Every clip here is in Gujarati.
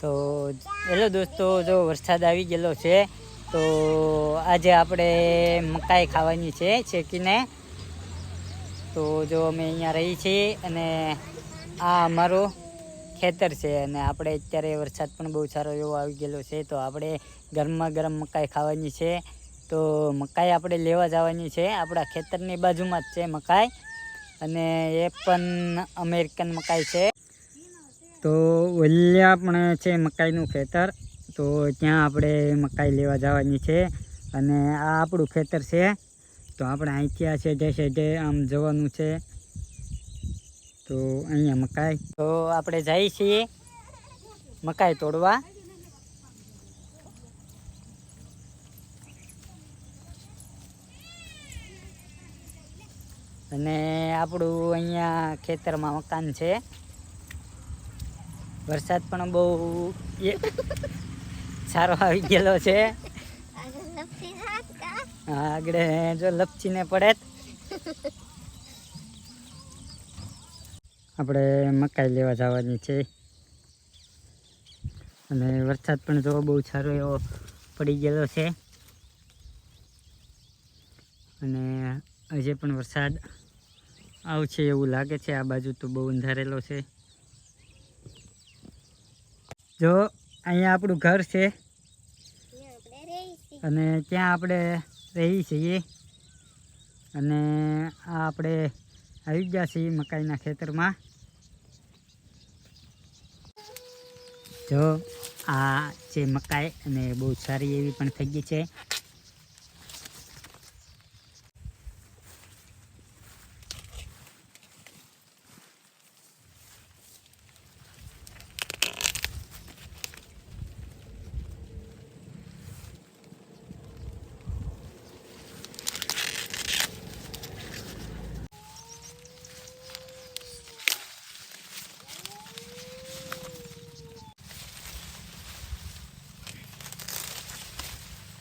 તો હેલો દોસ્તો, જો વરસાદ આવી ગયેલો છે, તો આજે આપણે મકાઈ ખાવાની છે શેકીને. તો જો અમે અહીંયા રહી છીએ અને આ અમારું ખેતર છે અને આપણે અત્યારે વરસાદ પણ બહુ સારો એવો આવી ગયેલો છે, તો આપણે ગરમા ગરમ મકાઈ ખાવાની છે. તો મકાઈ આપણે લેવા જવાની છે, આપણા ખેતરની બાજુમાં જ છે મકાઈ. અને એ પણ અમેરિકન મકાઈ છે. તો ઓલ્યા પણ છે મકાઈનું ખેતર. તો ત્યાં આપણે મકાઈ લેવા જવાની છે અને આ આપણું ખેતર છે. તો આપણે અહીંથી આ છે છે આમ જવાનું છે. તો અહીંયા મકાઈ. તો આપણે જઈએ છીએ મકાઈ તોડવા. અને આપણું અહીંયા ખેતરમાં મકાન છે. વરસાદ પણ બહુ સારો આવી ગયેલો છે. આગળ જો લપચીને પડે આપણે મકાઈ લેવા જવાની છે. અને વરસાદ પણ જો બહુ સારો એવો પડી ગયેલો છે. અને હજે પણ વરસાદ આવશે એવું લાગે છે. આ બાજુ તો બહુ અંધારેલો છે. જો, અહીંયા આપણું ઘર છે. અને ત્યાં આપણે રહી છીએ. અને આ આપણે આવી ગયા છીએ મકાઈના ખેતરમાં. જો, આ છે મકાઈ અને બહુ સારી એવી પણ થઈ ગઈ છે.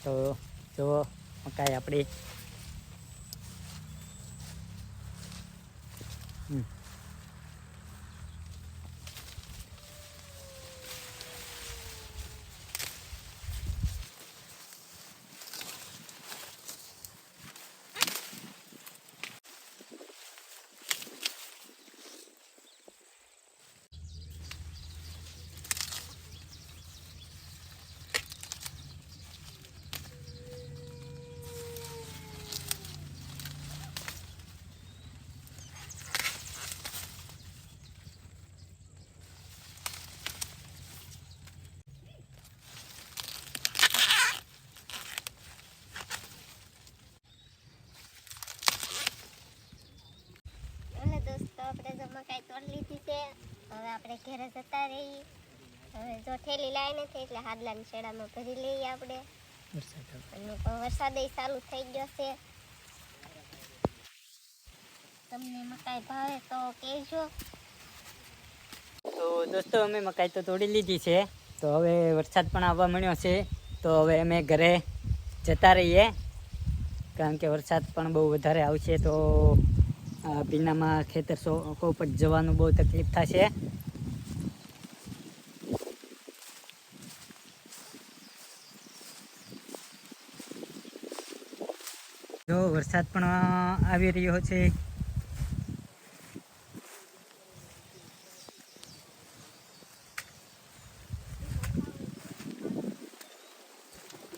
તો જો મકાઈ આપણી હમ. અને દોસ્તો આપણે જો મકાઈ તોડી લીધી છે હવે આપણે ઘરે જતા રહી હવે જો થેલી લાવી નથી એટલે હાડલાની શેડામાં ભરી લઈએ આપણે. વરસાદ ચાલુ થઈ ગયો છે. તમને મકાઈ ભાવે તો કહેજો. તો દોસ્તો અમે મકાઈ તો તોડી લીધી છે. તો હવે વરસાદ પણ આવવા મળ્યો છે. તો હવે અમે ઘરે જતા રહીએ. કારણ કે વરસાદ પણ બહુ વધારે આવશે તો ભીનામાં ખેતર સો કોપટ જવાનું બહુ તકલીફ થશે. જો, વરસાદ પણ આવી રહ્યો છે.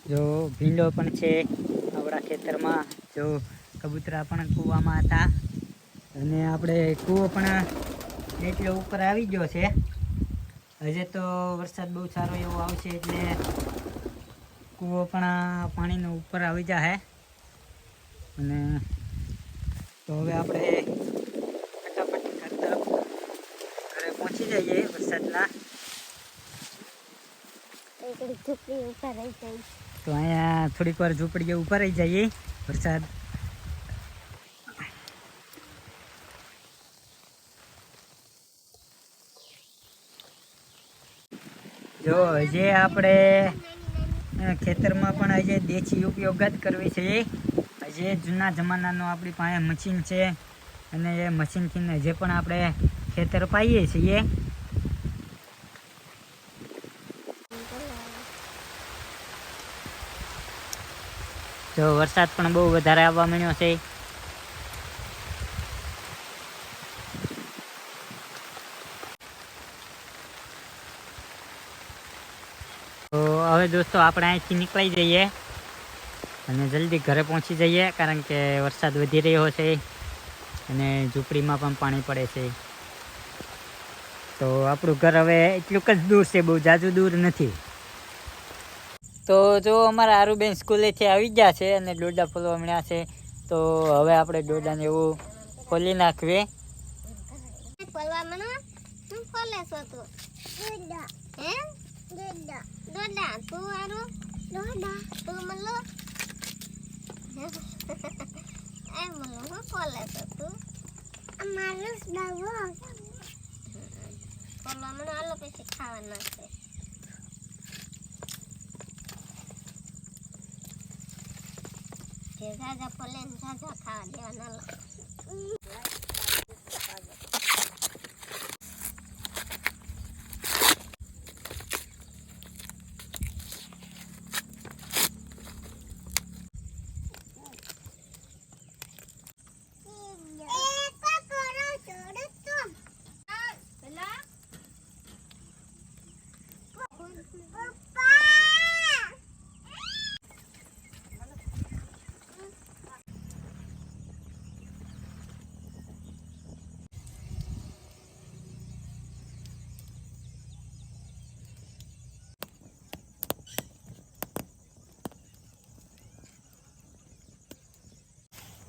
જો, ભીંડો પણ છે આપણા ખેતરમાં. જો, કબૂતરા પણ કૂવામાં હતા. અને આપણે કૂવો પણ એટલો ઉપર આવી ગયો છે. હજે તો વરસાદ બહુ સારો એવો આવશે એટલે કૂવો પણ પાણીનો ઉપર આવી જશે અને તો હવે આપણે ફટાફટ ઘર તરફ ઘરે પહોંચી જઈએ વરસાદના. તો અહીંયા થોડીક વાર ઝૂંપડીએ ઊભા રહી જઈએ વરસાદ. જો જે આપણે ખેતરમાં પણ આજે દેશી ઉપયોગ જ કરવી છે. જે જૂના જમાનાનો આપણી પાસે મશીન છે અને એ મશીનથી જે પણ આપણે ખેતર પાઈએ છીએ. જો વરસાદ પણ બહુ વધારે આવવા માંડ્યો છે. તો હવે દોસ્તો આપણે અહીંથી નીકળી જઈએ. અને જલ્દી ઘરે પહોંચી જઈએ, કારણ કે વરસાદ વધી રહ્યો છે અને ઝૂંપડીમાં પણ પાણી પડે છે. તો આપણું ઘર હવે એટલુંક જ દૂર છે, બહુ જાજુ દૂર નથી. તો જો અમારા આરુબેન સ્કૂલેથી આવી ગયા છે અને ડોડા ફોલવા મળ્યા છે, તો હવે આપણે ડોડાને એવું ખોલી નાખીએ. ફોલવા મને શું ફોલે છો તું? હે દોડા દોડા તું આરો દોડા તું મલ્લો એ મલ્લો હું ફોલે છો તું મને આલો પછી ખાવાના છે જે ઝાઝા ફોલે ઝાઝા ખાવા દેવાના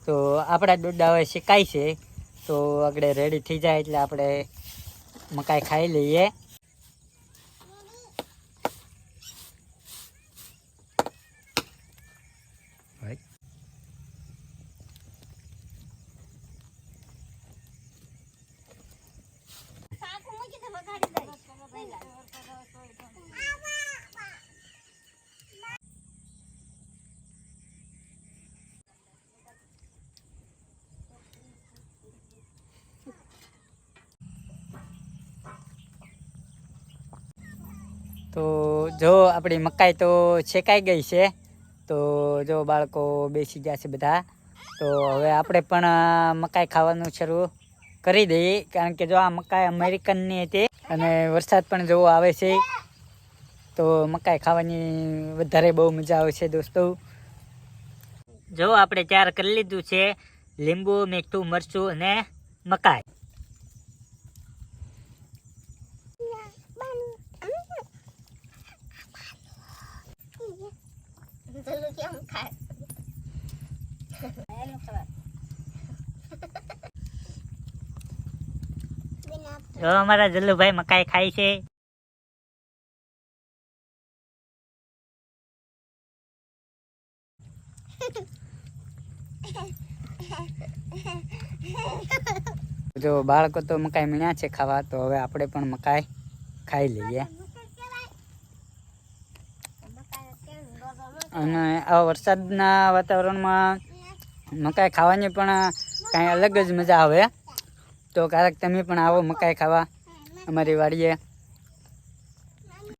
તો આપણા દોડા હવે શેકાય છે. તો આગળ રેડી થઈ જાય એટલે આપણે મકાઈ ખાઈ લઈએ. મૂકી તો જો આપણી મકાઈ તો શેકાઈ ગઈ છે, તો જો બાળકો બેસી ગયા છે બધા. તો હવે આપણે પણ મકાઈ ખાવાનું શરૂ કરી દઈએ. કારણ કે જો આ મકાઈ અમેરિકનની હતી અને વરસાદ પણ જોવો આવે છે. તો મકાઈ ખાવાની વધારે બહુ મજા આવે છે દોસ્તો. જો આપણે તૈયાર કરી લીધું છે લીંબુ મીઠું મરચું અને મકાઈ જલ્દી કેમ ખાય જો અમારા જલ્લુભાઈ મકાઈ ખાય છે? જો બાળકો તો મકાઈ મીણ્યા છે ખાવા, તો હવે આપણે પણ મકાઈ ખાઈ લઈએ. અને આ વરસાદના વાતાવરણમાં મકાઈ ખાવાની પણ કાંઈ અલગ જ મજા આવે. તો ક્યારેક તમે પણ આવો મકાઈ ખાવા. અમારી વાડીએ.